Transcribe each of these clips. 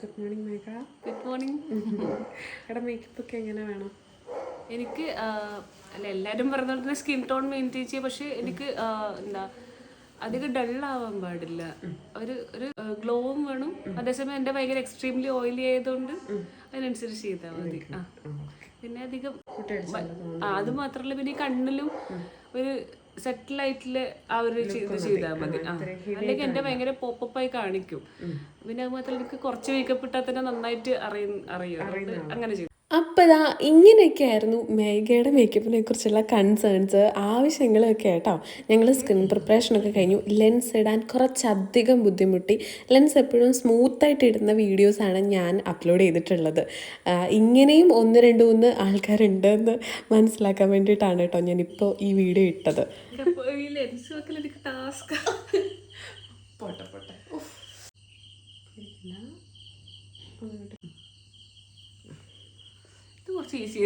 Good morning Megha good morning എടാ makeup ഒക്കെ എങ്ങനെ വേണം? എനിക്ക് അല്ല എല്ലാവരും പറഞ്ഞ പോലെ തന്നെ സ്കിൻ ടോൺ മെയിന്റെയിൻ ചെയ്യുക പക്ഷേ എനിക്ക് എന്താ അധികം ഡള്ളാവാൻ പാടില്ല. ഒരു ഒരു ഗ്ലോവും വേണം. അതേസമയം എന്റെ ഭയങ്കര എക്സ്ട്രീംലി ഓയിലി ആയതുകൊണ്ട് അതിനനുസരിച്ച് ചെയ്താൽ മതി. ആ. പിന്നെ അധികം ആ അത് മാത്രമല്ല പിന്നെ കണ്ണിലും ഒരു സെറ്റിൽ ആയിട്ടുള്ള ആ ഒരു ഇത് ചെയ്താൽ മതി. ആ. അല്ലെങ്കിൽ എന്റെ ഭയങ്കര പോപ്പപ്പായി കാണിക്കും. പിന്നെ അത് മാത്രമല്ല എനിക്ക് കുറച്ച് മേക്കപ്പ് ഇട്ടാൽ തന്നെ നന്നായിട്ട് അറിയ. അറിയും അങ്ങനെ ചെയ്തു. അപ്പോൾ ഇതാ ഇങ്ങനെയൊക്കെയായിരുന്നു മേഘയുടെ മേക്കപ്പിനെ കുറിച്ചുള്ള കൺസേൺസ് ആവശ്യങ്ങളൊക്കെ കേട്ടോ. ഞങ്ങൾ സ്കിൻ പ്രിപ്പറേഷനൊക്കെ കഴിഞ്ഞു. ലെൻസ് ഇടാൻ കുറച്ചധികം ബുദ്ധിമുട്ടി. ലെൻസ് എപ്പോഴും സ്മൂത്തായിട്ട് ഇടുന്ന വീഡിയോസാണ് ഞാൻ അപ്ലോഡ് ചെയ്തിട്ടുള്ളത്. ഇങ്ങനെയും ഒന്ന് രണ്ട് മൂന്ന് ആൾക്കാരുണ്ട് എന്ന് മനസ്സിലാക്കാൻ വേണ്ടിയിട്ടാണ് കേട്ടോ ഞാനിപ്പോൾ ഈ വീഡിയോ ഇട്ടത്. ഈ ലെൻസ് ടാസ്ക് പോട്ടെ പോട്ടെ. ഇത് കുറച്ച് ഈസി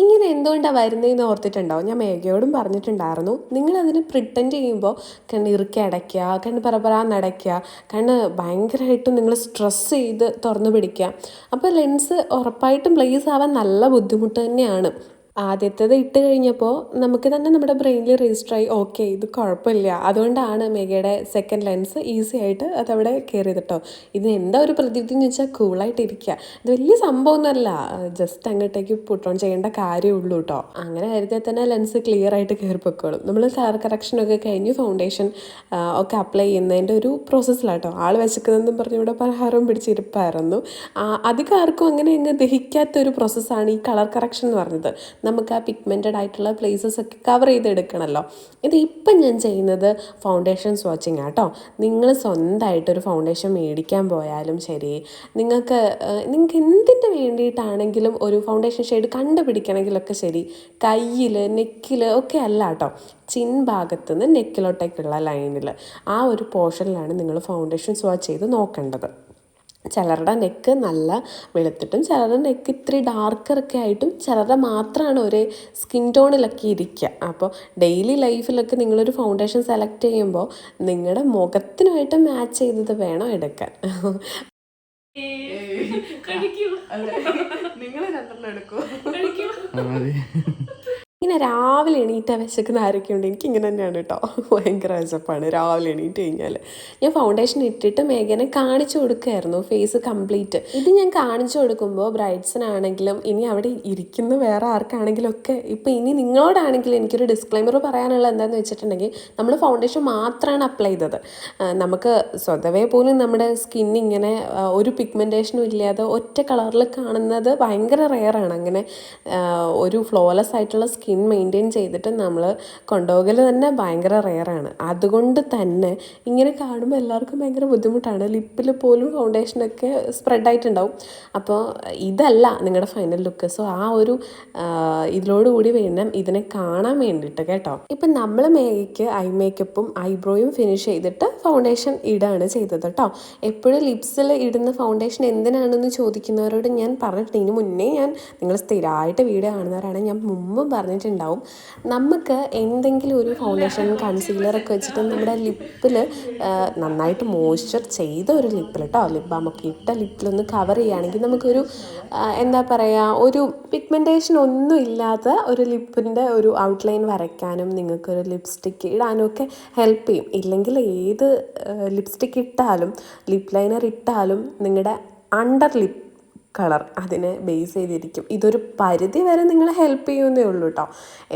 ഇങ്ങനെ എന്തുകൊണ്ടാണ് വരുന്നതെന്ന് ഓർത്തിട്ടുണ്ടാവും ഞാൻ മേഘയോടും പറഞ്ഞിട്ടുണ്ടായിരുന്നു. നിങ്ങൾ നിങ്ങളതിന് പ്രിട്ടൻഡ് ചെയ്യുമ്പോൾ കണ്ണ് ഇറുക്കി അടയ്ക്കുക കണ്ണ് പരപരാന്ന് അടയ്ക്കുക കണ്ണ് ഭയങ്കരമായിട്ടും നിങ്ങൾ സ്ട്രെസ് ചെയ്ത് തുറന്നു പിടിക്കുക. അപ്പോൾ ലെൻസ് ഉറപ്പായിട്ടും പ്ലേസ് ആവാൻ നല്ല ബുദ്ധിമുട്ട് തന്നെയാണ്. ആദ്യത്തേത് ഇട്ട് കഴിഞ്ഞപ്പോൾ നമുക്ക് തന്നെ നമ്മുടെ ബ്രെയിനിൽ രജിസ്റ്റർ ആയി ഓക്കെ ഇത് കുഴപ്പമില്ല. അതുകൊണ്ടാണ് മേഘയുടെ സെക്കൻഡ് ലെൻസ് ഈസി ആയിട്ട് അതവിടെ കയറിയത് കേട്ടോ ഇതിന് എന്താ ഒരു പ്രതിവിധി എന്ന് വെച്ചാൽ കൂളായിട്ട് ഇരിക്കുക ഇത് വലിയ സംഭവമൊന്നുമല്ല. ജസ്റ്റ് അങ്ങോട്ടേക്ക് പുട്ട് ഓൺ ചെയ്യേണ്ട കാര്യമുള്ളൂ കേട്ടോ അങ്ങനെ കരുതിയാൽ തന്നെ ലെൻസ് ക്ലിയർ ആയിട്ട് കയറി പൊക്കോളും നമ്മൾ കളർ കറക്ഷനൊക്കെ കഴിഞ്ഞ് ഫൗണ്ടേഷൻ ഒക്കെ അപ്ലൈ ചെയ്യുന്നതിന്റെ ഒരു പ്രോസസ്സിലാട്ടോ ആൾ വെച്ചിക്കുന്നതെന്നും പറഞ്ഞ് ഇവിടെ പലഹാരവും പിടിച്ചിരിപ്പായിരുന്നു. അധികം ആർക്കും അങ്ങനെ അങ്ങ് ദഹിക്കാത്ത ഒരു പ്രോസസ്സാണ് ഈ കളർ കറക്ഷൻ എന്ന് പറഞ്ഞത്. നമുക്ക് ആ പിഗ്മെന്റഡ് ആയിട്ടുള്ള പ്ലേസസ് ഒക്കെ കവർ ചെയ്തെടുക്കണമല്ലോ ഇത് ഇപ്പം ഞാൻ ചെയ്യുന്നത് ഫൗണ്ടേഷൻ സ്വാച്ചിങ് ആട്ടോ നിങ്ങൾ സ്വന്തമായിട്ടൊരു ഫൗണ്ടേഷൻ മേടിക്കാൻ പോയാലും ശരി നിങ്ങൾക്ക് നിങ്ങൾക്ക് എന്തിന്റെ വേണ്ടിയിട്ടാണെങ്കിലും ഒരു ഫൗണ്ടേഷൻ ഷെയ്ഡ് കണ്ടുപിടിക്കണമെങ്കിലൊക്കെ ശരി കയ്യിൽ നെക്കിൽ ഒക്കെ അല്ല കേട്ടോ ചിൻ ഭാഗത്ത് നിന്ന് നെക്കിലോട്ടേക്കുള്ള ലൈനിൽ ആ ഒരു പോർഷനിലാണ് നിങ്ങൾ ഫൗണ്ടേഷൻ സ്വാച്ച് ചെയ്ത് നോക്കേണ്ടത്. ചിലരുടെ നെക്ക് നല്ല വെളുത്തിട്ടും ചിലരുടെ നെക്ക് ഇത്തിരി ഡാർക്കറൊക്കെ ആയിട്ടും ചിലരുടെ മാത്രമാണ് ഒരേ സ്കിൻ ടോണിലൊക്കെ ഇരിക്കുക അപ്പോൾ ഡെയിലി ലൈഫിലൊക്കെ നിങ്ങളൊരു ഫൗണ്ടേഷൻ സെലക്ട് ചെയ്യുമ്പോൾ നിങ്ങളുടെ മുഖത്തിനുമായിട്ട് മാച്ച് ചെയ്തത് വേണം എടുക്കാൻ. നിങ്ങൾ രണ്ടെണ്ണം എടുക്കൂ. ഇങ്ങനെ രാവിലെ എണീറ്റാൽ വിശക്കുന്ന എനിക്ക് ഇങ്ങനെ തന്നെയാണ് കേട്ടോ. ഭയങ്കര വിശപ്പാണ്. രാവിലെ എണീറ്റ് കഴിഞ്ഞാൽ ഞാൻ ഫൗണ്ടേഷൻ ഇട്ടിട്ട് മേഘനെ കാണിച്ചു കൊടുക്കുമായിരുന്നു ഫേസ് കംപ്ലീറ്റ് ഇത് ഞാൻ കാണിച്ചു കൊടുക്കുമ്പോൾ ബ്രൈഡ്സിനാണെങ്കിലും ഇനി അവിടെ ഇരിക്കുന്ന വേറെ ആർക്കാണെങ്കിലും ഒക്കെ ഇപ്പോൾ ഇനി നിങ്ങളോടാണെങ്കിലും എനിക്കൊരു ഡിസ്ക്ലൈമർ പറയാനുള്ള എന്താണെന്ന് വെച്ചിട്ടുണ്ടെങ്കിൽ നമ്മൾ ഫൗണ്ടേഷൻ മാത്രമാണ് അപ്ലൈ ചെയ്തത്. നമുക്ക് സ്വതവേ പോലും നമ്മുടെ സ്കിൻ ഇങ്ങനെ ഒരു പിഗ്മെന്റേഷനും ഇല്ലാതെ ഒറ്റ കളറിൽ കാണുന്നത് ഭയങ്കര റെയറാണ് അങ്ങനെ ഒരു ഫ്ലോലെസ് ആയിട്ടുള്ള സ്കിൻ മെയിന്റെയിൻ ചെയ്തിട്ട് നമ്മൾ കൊണ്ടുപോകൽ തന്നെ ഭയങ്കര റെയറാണ്. അതുകൊണ്ട് തന്നെ ഇങ്ങനെ കാണുമ്പോൾ എല്ലാവർക്കും ഭയങ്കര ബുദ്ധിമുട്ടാണ്. ലിപ്പിൽ പോലും ഫൗണ്ടേഷനൊക്കെ സ്പ്രെഡായിട്ടുണ്ടാവും. അപ്പോൾ ഇതല്ല നിങ്ങളുടെ ഫൈനൽ ലുക്ക്. സോ ആ ഒരു ഇതിലോടുകൂടി വേണം ഇതിനെ കാണാൻ വേണ്ടിയിട്ട് കേട്ടോ. ഇപ്പം നമ്മൾ മേക്ക് ഐ മേക്കപ്പും ഐബ്രോയും ഫിനിഷ് ചെയ്തിട്ട് ഫൗണ്ടേഷൻ ഇടാണ് ചെയ്തത് കേട്ടോ. എപ്പോഴും ലിപ്സിൽ ഇടുന്ന ഫൗണ്ടേഷൻ എന്തിനാണെന്ന് ചോദിക്കുന്നവരോട് ഞാൻ പറഞ്ഞിട്ടുണ്ട്. ഇതിന് മുന്നേ ഞാൻ നിങ്ങൾ സ്ഥിരമായിട്ട് വീഡിയോ കാണുന്നവരാണ് ഞാൻ മുമ്പും പറഞ്ഞിട്ടുണ്ടാവും നമുക്ക് എന്തെങ്കിലും ഒരു ഫൗണ്ടേഷൻ കൺസീലറൊക്കെ വെച്ചിട്ട് നമ്മുടെ ലിപ്പിൽ നന്നായിട്ട് മോയ്സ്ചർ ചെയ്ത ഒരു ലിപ്പിൽ കേട്ടോ ലിപ് ബാമൊക്കെ ഇട്ട ലിപ്പിലൊന്ന് കവർ ചെയ്യുകയാണെങ്കിൽ നമുക്കൊരു എന്താ പറയുക ഒരു പിഗ്മെന്റേഷൻ ഒന്നും ഇല്ലാത്ത ഒരു ലിപ്പിന്റെ ഒരു ഔട്ട്ലൈൻ വരയ്ക്കാനും നിങ്ങൾക്കൊരു ലിപ്സ്റ്റിക്ക് ഇടാനും ഒക്കെ ഹെൽപ്പ് ചെയ്യും. ഇല്ലെങ്കിൽ ഏത് ലിപ്സ്റ്റിക്ക് ഇട്ടാലും ലിപ് ലൈനർ ഇട്ടാലും നിങ്ങളുടെ അണ്ടർ ലിപ്പ് കളർ അതിനെ ബേസ് ചെയ്തിരിക്കും. ഇതൊരു പരിധി വരെ നിങ്ങളെ ഹെൽപ്പ് ചെയ്യുന്നേ ഉള്ളൂ കേട്ടോ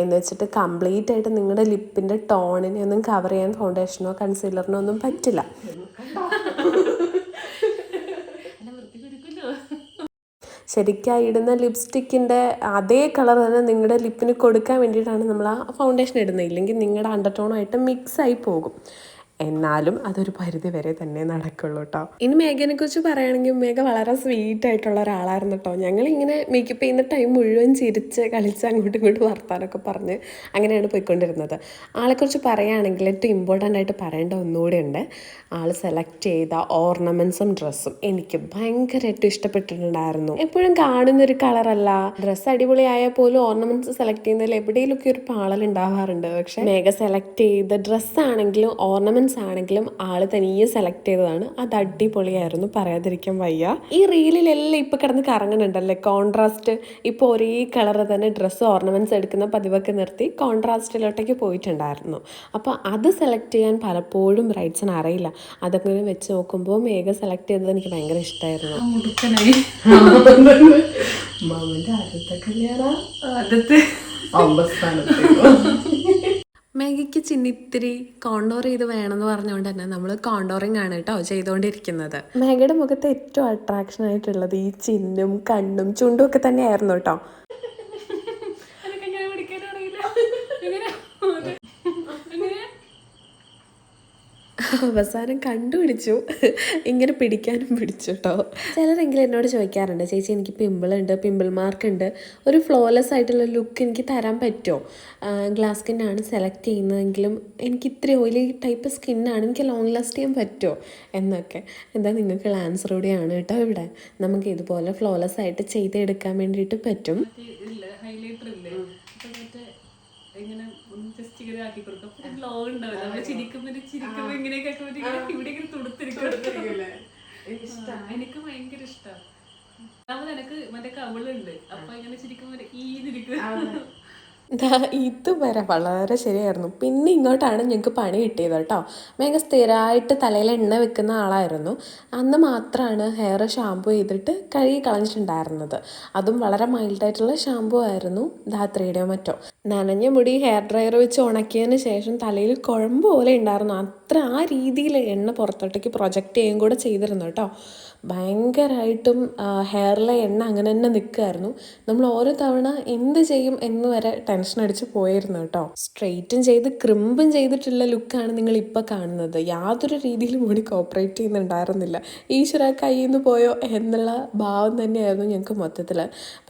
എന്ന് വെച്ചിട്ട് കംപ്ലീറ്റ് ആയിട്ട് നിങ്ങളുടെ ലിപ്പിന്റെ ടോണിനെ ഒന്നും കവർ ചെയ്യാൻ ഫൗണ്ടേഷനോ കൺസീലറിനോ ഒന്നും പറ്റില്ല. ശരിക്കും ഇടുന്ന ലിപ്സ്റ്റിക്കിന്റെ അതേ കളർ തന്നെ നിങ്ങളുടെ ലിപ്പിന് കൊടുക്കാൻ വേണ്ടിയിട്ടാണ് നമ്മൾ ആ ഫൗണ്ടേഷൻ ഇടുന്നത്. ഇല്ലെങ്കിൽ നിങ്ങളുടെ അണ്ടർടോണായിട്ട് മിക്സ് ആയി പോകും. എന്നാലും അതൊരു പരിധി വരെ തന്നെ നടക്കുള്ളൂ കേട്ടോ ഇനി മേഘനെ കുറിച്ച് പറയുകയാണെങ്കിൽ മേഘ വളരെ സ്വീറ്റ് ആയിട്ടുള്ള ഒരാളായിരുന്നു കേട്ടോ ഞങ്ങളിങ്ങനെ മേക്കപ്പ് ചെയ്യുന്ന ടൈം മുഴുവൻ ചിരിച്ച് കളിച്ച് അങ്ങോട്ടും ഇങ്ങോട്ടും വർത്താനൊക്കെ പറഞ്ഞ് അങ്ങനെയാണ് പോയിക്കൊണ്ടിരുന്നത്. ആളെക്കുറിച്ച് പറയുകയാണെങ്കിൽ ഏറ്റവും ഇമ്പോർട്ടന്റ് ആയിട്ട് പറയേണ്ട ഒന്നുകൂടെ ഉണ്ട്. ആൾ സെലക്ട് ചെയ്ത ഓർണമെന്റ്സും ഡ്രസ്സും എനിക്ക് ഭയങ്കരമായിട്ട് ഇഷ്ടപ്പെട്ടിട്ടുണ്ടായിരുന്നു. എപ്പോഴും കാണുന്ന ഒരു കളറല്ല ഡ്രസ്സ് അടിപൊളിയായ പോലും ഓർണമെന്റ്സ് സെലക്ട് ചെയ്യുന്നതിൽ എവിടെയെങ്കിലുമൊക്കെ ഒരു പാളൽ ഉണ്ടാവാറുണ്ട്. പക്ഷെ മേഘ സെലക്ട് ചെയ്ത ഡ്രസ്സ് ആണെങ്കിലും ഓർണമെന്റ്സ് ആണെങ്കിലും ആൾ തനിയെ സെലക്ട് ചെയ്തതാണ്. അത് അടിപൊളിയായിരുന്നു. പറയാതിരിക്കാൻ വയ്യ. ഈ റീലിലെല്ലാം ഇപ്പൊ കിടന്ന് കറങ്ങുന്നുണ്ടല്ലേ? കോൺട്രാസ്റ്റ് ഇപ്പോൾ ഒരേ കളർ തന്നെ ഡ്രസ്സ് ഓർണമെന്റ്സ് എടുക്കുന്ന പതിവൊക്കെ നിർത്തി കോൺട്രാസ്റ്റിലോട്ടേക്ക് പോയിട്ടുണ്ടായിരുന്നു. അപ്പോൾ അത് സെലക്ട് ചെയ്യാൻ പലപ്പോഴും റൈറ്റ്സിന് അറിയില്ല. അതൊക്കെ ഇങ്ങനെ വെച്ച് നോക്കുമ്പോൾ മേഘ സെലക്ട് ചെയ്തത് എനിക്ക് ഭയങ്കര ഇഷ്ടമായിരുന്നു മേഘയ്ക്ക് ചിന്നിത്തിരി കോണ്ടോർ ചെയ്ത് വേണമെന്ന് പറഞ്ഞുകൊണ്ട് തന്നെ നമ്മൾ കോണ്ടോറിങ് ആണ് കേട്ടോ ചെയ്തുകൊണ്ടിരിക്കുന്നത് മേഘയുടെ മുഖത്ത് ഏറ്റവും അട്രാക്ഷൻ ആയിട്ടുള്ളത് ഈ ചിന്നും കണ്ണും ചുണ്ടും ഒക്കെ തന്നെയായിരുന്നു കേട്ടോ എനിക്ക് എങ്ങനെ പിടിക്കാനും അറിയില്ല എങ്ങനെ എങ്ങനെ അവസാനം കണ്ടുപിടിച്ചു. ഇങ്ങനെ പിടിക്കാനും പിടിച്ചു കേട്ടോ ചിലരെങ്കിലും എന്നോട് ചോദിക്കാറുണ്ട് ചേച്ചി എനിക്ക് പിമ്പിളുണ്ട് പിമ്പിൾ മാർക്ക് ഉണ്ട്. ഒരു ഫ്ലോലെസ് ആയിട്ടുള്ള ലുക്ക് എനിക്ക് തരാൻ പറ്റുമോ ഗ്ലാസ് സ്കിന്നാണ് സെലക്ട് ചെയ്യുന്നതെങ്കിലും എനിക്ക് ഇത്ര ഓയിലി ടൈപ്പ് സ്കിന്നാണ് എനിക്ക് ലോങ് ലാസ്റ്റ് ചെയ്യാൻ പറ്റുമോ എന്നൊക്കെ. എന്താ നിങ്ങൾക്കുള്ള ആൻസർ കൂടിയാണ് കേട്ടോ ഇവിടെ. നമുക്ക് ഇതുപോലെ ഫ്ലോലെസ് ആയിട്ട് ചെയ്തെടുക്കാൻ വേണ്ടിയിട്ട് പറ്റും. ഹൈലൈറ്റർ ഇല്ലേ? ഇങ്ങനെ ഇങ്ങനെ ആക്കി കൊടുക്കും. അപ്പൊ ഗ്ലോ ഉണ്ടാവില്ല. നമ്മൾ ചിരിക്കുമ്പോ ഒരു ചിരിക്കുമ്പോ ഇങ്ങനെയൊക്കെ ആക്കുമ്പോ ഇങ്ങനെ ഇവിടെ ഇങ്ങനെ തുടുത്തിരിക്കും. എനിക്ക് ഭയങ്കര ഇഷ്ടമാണ് നമ്മൾ എനിക്ക് മറ്റേ കവിളുണ്ട്. അപ്പൊ ഇങ്ങനെ ചിരിക്കുമ്പോ ഈതിരിക്കും ദാ ഇതുവരെ വളരെ ശരിയായിരുന്നു. പിന്നെ ഇങ്ങോട്ടാണ് ഞങ്ങൾക്ക് പണി കിട്ടിയത് കേട്ടോ. മേഘ സ്ഥിരമായിട്ട് തലയിൽ എണ്ണ വെക്കുന്ന ആളായിരുന്നു. അന്ന് മാത്രമാണ് ഹെയർ ഷാമ്പു ചെയ്തിട്ട് കഴുകി കളഞ്ഞിട്ടുണ്ടായിരുന്നത്. അതും വളരെ മൈൽഡായിട്ടുള്ള ഷാമ്പു ആയിരുന്നു. ധാത്രിയുടെയോ മറ്റോ. നനഞ്ഞ മുടി ഹെയർ ഡ്രയർ വെച്ച് ഉണക്കിയതിന് ശേഷം തലയിൽ കുഴമ്പ് പോലെ ഉണ്ടായിരുന്നു. അത്ര ആ രീതിയിൽ എണ്ണ പുറത്തോട്ടേക്ക് പ്രൊജക്റ്റ് ചെയ്യുകയും കൂടെ ചെയ്തിരുന്നു കേട്ടോ. ഭയങ്കരമായിട്ടും ഹെയറിലെ എണ്ണ അങ്ങനെ തന്നെ നിൽക്കുമായിരുന്നു നമ്മൾ ഓരോ തവണ എന്ത് ചെയ്യും എന്ന് വരെ ടെൻഷൻ അടിച്ച് പോയിരുന്നു കേട്ടോ. സ്ട്രെയിറ്റും ചെയ്ത് ക്രിമ്പും ചെയ്തിട്ടുള്ള ലുക്കാണ് നിങ്ങൾ ഇപ്പോൾ കാണുന്നത്. യാതൊരു രീതിയിലും കൂടി കോപ്പറേറ്റ് ചെയ്യുന്നുണ്ടായിരുന്നില്ല. ഈശ്വര കയ്യിൽ നിന്ന് പോയോ എന്നുള്ള ഭാവം തന്നെയായിരുന്നു ഞങ്ങൾക്ക് മൊത്തത്തിൽ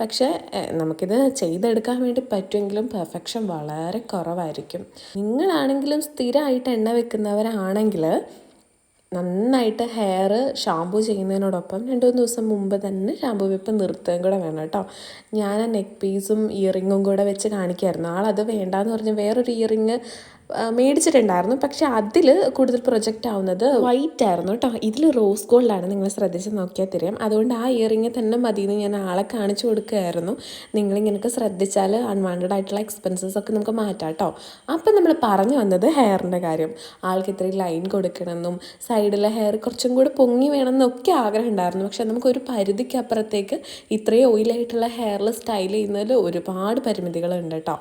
പക്ഷേ നമുക്കിത് ചെയ്തെടുക്കാൻ വേണ്ടി പറ്റുമെങ്കിലും പെർഫെക്ഷൻ വളരെ കുറവായിരിക്കും. നിങ്ങളാണെങ്കിലും സ്ഥിരമായിട്ട് എണ്ണ വെക്കുന്നവരാണെങ്കിൽ നന്നായിട്ട് ഹെയർ ഷാമ്പു ചെയ്യുന്നതിനോടൊപ്പം രണ്ട് മൂന്ന് ദിവസം മുമ്പ് തന്നെ ഷാമ്പു വെപ്പ് നിർത്തുകയും കൂടെ വേണം കേട്ടോ. ഞാൻ ആ നെക്ക് പീസും ഇയറിങ്ങും കൂടെ വെച്ച് കാണിക്കായിരുന്നു. ആളത് വേണ്ടാന്ന് പറഞ്ഞ് വേറൊരു ഇയറിങ് മേടിച്ചിട്ടുണ്ടായിരുന്നു. പക്ഷെ അതിൽ കൂടുതൽ പ്രൊജക്റ്റ് ആവുന്നത് വൈറ്റ് ആയിരുന്നു കേട്ടോ ഇതിൽ റോസ് ഗോൾഡാണ് നിങ്ങൾ ശ്രദ്ധിച്ച് നോക്കിയാൽ തരാം അതുകൊണ്ട് ആ ഇയറിങ് തന്നെ മതി എന്ന് ഞാൻ ആളെ കാണിച്ചു കൊടുക്കുകയായിരുന്നു. നിങ്ങളിങ്ങനെയൊക്കെ ശ്രദ്ധിച്ചാൽ അൺവാണ്ടഡ് ആയിട്ടുള്ള എക്സ്പെൻസസ് ഒക്കെ നമുക്ക് മാറ്റാം കേട്ടോ അപ്പം നമ്മൾ പറഞ്ഞു വന്നത് ഹെയറിന്റെ കാര്യം. ആൾക്ക് ഇത്രയും ലൈൻ കൊടുക്കണമെന്നും സൈഡിലെ ഹെയർ കുറച്ചും കൂടി പൊങ്ങി വേണമെന്നൊക്കെ ആഗ്രഹം ഉണ്ടായിരുന്നു. പക്ഷെ നമുക്ക് ഒരു പരിധിക്ക് അപ്പുറത്തേക്ക് ഇത്രയും ഓയിലായിട്ടുള്ള ഹെയറിൽ സ്റ്റൈൽ ചെയ്യുന്നതിൽ ഒരുപാട് പരിമിതികളുണ്ട് കേട്ടോ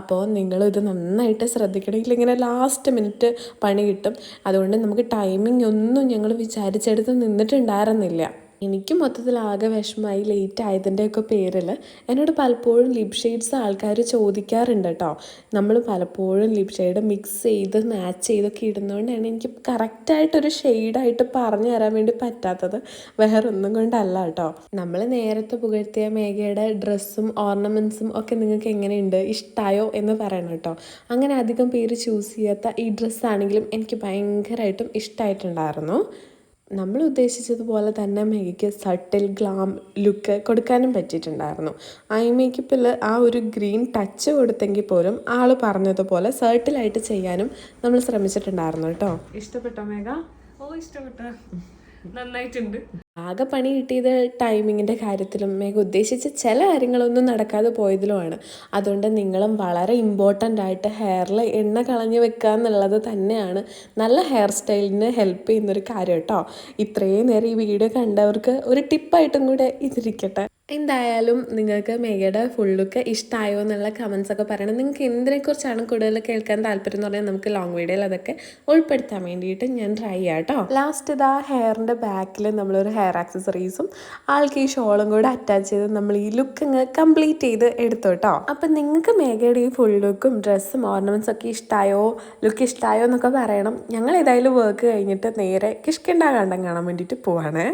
അപ്പോൾ നിങ്ങളിത് നന്നായിട്ട് ശ്രദ്ധിക്കണം. ഇങ്ങനെ ലാസ്റ്റ് മിനിറ്റ് പണി കിട്ടും. അതുകൊണ്ട് നമുക്ക് ടൈമിംഗ് ഒന്നും ഞങ്ങൾ വിചാരിച്ചെടുത്ത് നിന്നിട്ടുണ്ടായിരുന്നില്ല. എനിക്ക് മൊത്തത്തിൽ ആകെ വിഷമമായി ലേറ്റ് ആയതിന്റെയൊക്കെ പേരിൽ എന്നോട് പലപ്പോഴും ലിപ് ഷെയ്ഡ്സ് ആൾക്കാർ ചോദിക്കാറുണ്ട് കേട്ടോ നമ്മൾ പലപ്പോഴും ലിപ് ഷെയ്ഡ് മിക്സ് ചെയ്ത് മാച്ച് ചെയ്തൊക്കെ ഇടുന്നതുകൊണ്ടാണ് എനിക്ക് കറക്റ്റായിട്ടൊരു ഷെയ്ഡായിട്ട് പറഞ്ഞു തരാൻ വേണ്ടി പറ്റാത്തത്. വേറെ ഒന്നും കൊണ്ടല്ല കേട്ടോ നമ്മൾ നേരത്തെ പുകഴ്ത്തിയ മേഘയുടെ ഡ്രസ്സും ഓർണമെന്റ്സും ഒക്കെ നിങ്ങൾക്ക് എങ്ങനെയുണ്ട്? ഇഷ്ടമായോ എന്ന് പറയണം കേട്ടോ അങ്ങനെ അധികം പേര് ചൂസ് ചെയ്യാത്ത ഈ ഡ്രസ്സാണെങ്കിലും എനിക്ക് ഭയങ്കരമായിട്ടും ഇഷ്ടമായിട്ടുണ്ടായിരുന്നു നമ്മൾ ഉദ്ദേശിച്ചതുപോലെ തന്നെ മേഘയ്ക്ക് സട്ടിൽ ഗ്ലാം ലുക്ക് കൊടുക്കാനും പറ്റിയിട്ടുണ്ടായിരുന്നു. ഐ മേക്കപ്പിൽ ആ ഒരു ഗ്രീൻ ടച്ച് കൊടുത്തെങ്കിൽ പോലും ആൾ പറഞ്ഞതുപോലെ സർട്ടിലായിട്ട് ചെയ്യാനും നമ്മൾ ശ്രമിച്ചിട്ടുണ്ടായിരുന്നു കേട്ടോ. ഇഷ്ടപ്പെട്ടോ മേഘ? ഓ ഇഷ്ടപ്പെട്ട. നന്നായിട്ടുണ്ട്. ആകെ പണി കിട്ടിയത് ടൈമിങ്ങിന്റെ കാര്യത്തിലും മേഘ ഉദ്ദേശിച്ച ചില കാര്യങ്ങളൊന്നും നടക്കാതെ പോയതിലുമാണ്. അതുകൊണ്ട് നിങ്ങളും വളരെ ഇമ്പോർട്ടന്റ് ആയിട്ട് ഹെയറിൽ എണ്ണ കളഞ്ഞ് വെക്കുക എന്നുള്ളത് തന്നെയാണ്. നല്ല ഹെയർ സ്റ്റൈലിന് ഹെൽപ്പ് ചെയ്യുന്നൊരു കാര്യം കേട്ടോ. ഇത്രയും നേരം ഈ വീഡിയോ കണ്ടവർക്ക് ഒരു ടിപ്പായിട്ടും കൂടെ ഇതിരിക്കട്ടെ. എന്തായാലും നിങ്ങൾക്ക് മേഘയുടെ ഫുൾ ലുക്ക് ഇഷ്ടമായോ എന്നുള്ള കമൻസ് ഒക്കെ പറയണം. നിങ്ങൾക്ക് എന്തിനെക്കുറിച്ചാണ് കൂടുതൽ കേൾക്കാൻ താല്പര്യം എന്ന് പറഞ്ഞാൽ നമുക്ക് ലോങ് വീഡിയോയിൽ അതൊക്കെ ഉൾപ്പെടുത്താൻ വേണ്ടിയിട്ട് ഞാൻ ട്രൈ ചെയ്യാം കേട്ടോ ലാസ്റ്റ് ഇതാ ഹെയറിന്റെ ബാക്കിൽ നമ്മളൊരു ഹെയർ ആക്സസറീസും ആൾക്ക് ഈ ഷോളും കൂടെ അറ്റാച്ച് ചെയ്ത് നമ്മൾ ഈ ലുക്ക് അങ്ങ് കംപ്ലീറ്റ് ചെയ്ത് എടുത്തു കേട്ടോ അപ്പം നിങ്ങൾക്ക് മേഘയുടെ ഈ ഫുൾ ലുക്കും ഡ്രസ്സും ഓർണമെന്റ്സ് ഒക്കെ ഇഷ്ടമായോ ലുക്ക് ഇഷ്ടമായോ എന്നൊക്കെ പറയണം. ഞങ്ങൾ ഏതായാലും വർക്ക് കഴിഞ്ഞിട്ട് നേരെ കിഷ്കിണ്ടാകാണ്ടം കാണാൻ വേണ്ടിയിട്ട് പോവാണേ.